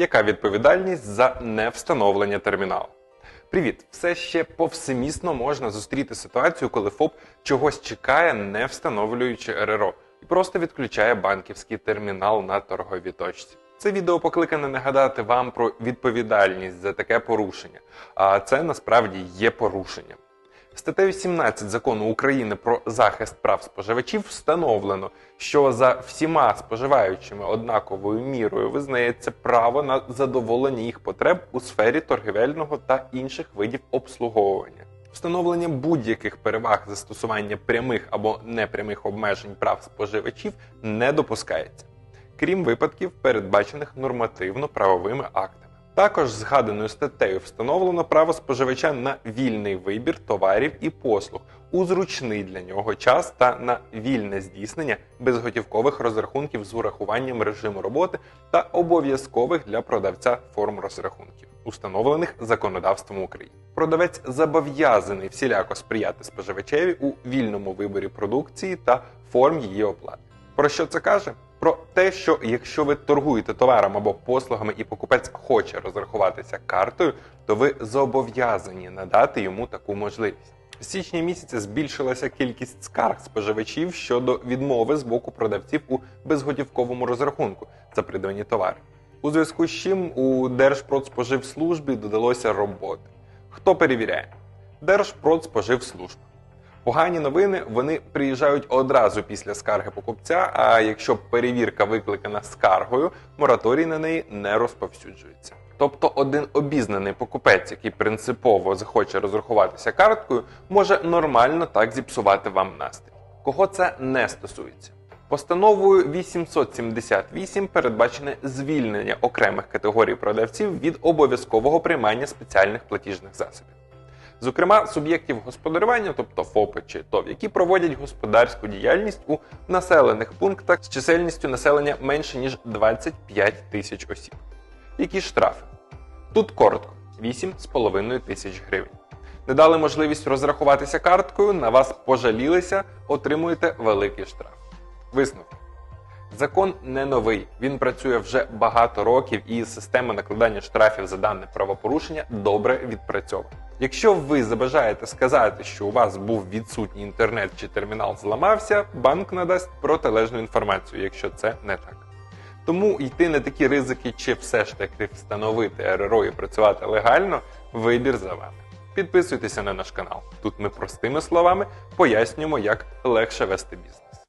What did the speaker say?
Яка відповідальність за невстановлення терміналу? Привіт! Все ще повсемісно можна зустріти ситуацію, коли ФОП чогось чекає, не встановлюючи РРО, і просто відключає банківський термінал на торговій точці. Це відео покликане нагадати вам про відповідальність за таке порушення, а це насправді є порушенням. Статтею 17 закону України про захист прав споживачів встановлено, що за всіма споживаючими однаковою мірою визнається право на задоволення їх потреб у сфері торгівельного та інших видів обслуговування. Встановлення будь-яких переваг застосування прямих або непрямих обмежень прав споживачів не допускається, крім випадків, передбачених нормативно-правовими актами. Також згаданою статтею встановлено право споживача на вільний вибір товарів і послуг у зручний для нього час та на вільне здійснення безготівкових розрахунків з урахуванням режиму роботи та обов'язкових для продавця форм розрахунків, установлених законодавством України. Продавець зобов'язаний всіляко сприяти споживачеві у вільному виборі продукції та форм її оплати. Про що це каже? Про те, що якщо ви торгуєте товаром або послугами і покупець хоче розрахуватися картою, то ви зобов'язані надати йому таку можливість. З січня місяця збільшилася кількість скарг споживачів щодо відмови з боку продавців у безготівковому розрахунку за придбані товари. У зв'язку з чим у Держпродспоживслужбі додалося роботи. Хто перевіряє? Держпродспоживслужба. Погані новини вони приїжджають одразу після скарги покупця. А якщо перевірка викликана скаргою, мораторій на неї не розповсюджується. Тобто один обізнаний покупець, який принципово захоче розрахуватися карткою, може нормально так зіпсувати вам настрій. Кого це не стосується? Постановою 878 передбачене звільнення окремих категорій продавців від обов'язкового приймання спеціальних платіжних засобів. Зокрема, суб'єктів господарювання, тобто ФОПи чи ТОВ, які проводять господарську діяльність у населених пунктах з чисельністю населення менше ніж 25 тисяч осіб. Які штрафи? Тут коротко 8,5 тисяч гривень. Не дали можливість розрахуватися карткою, на вас пожалілися, отримуєте великий штраф. Висновки. Закон не новий, він працює вже багато років, і система накладання штрафів за дане правопорушення добре відпрацьована. Якщо ви забажаєте сказати, що у вас був відсутній інтернет чи термінал зламався, банк надасть протилежну інформацію, якщо це не так. Тому йти на такі ризики, чи все ж таки встановити РРО і працювати легально, вибір за вами. Підписуйтеся на наш канал. Тут ми простими словами пояснюємо, як легше вести бізнес.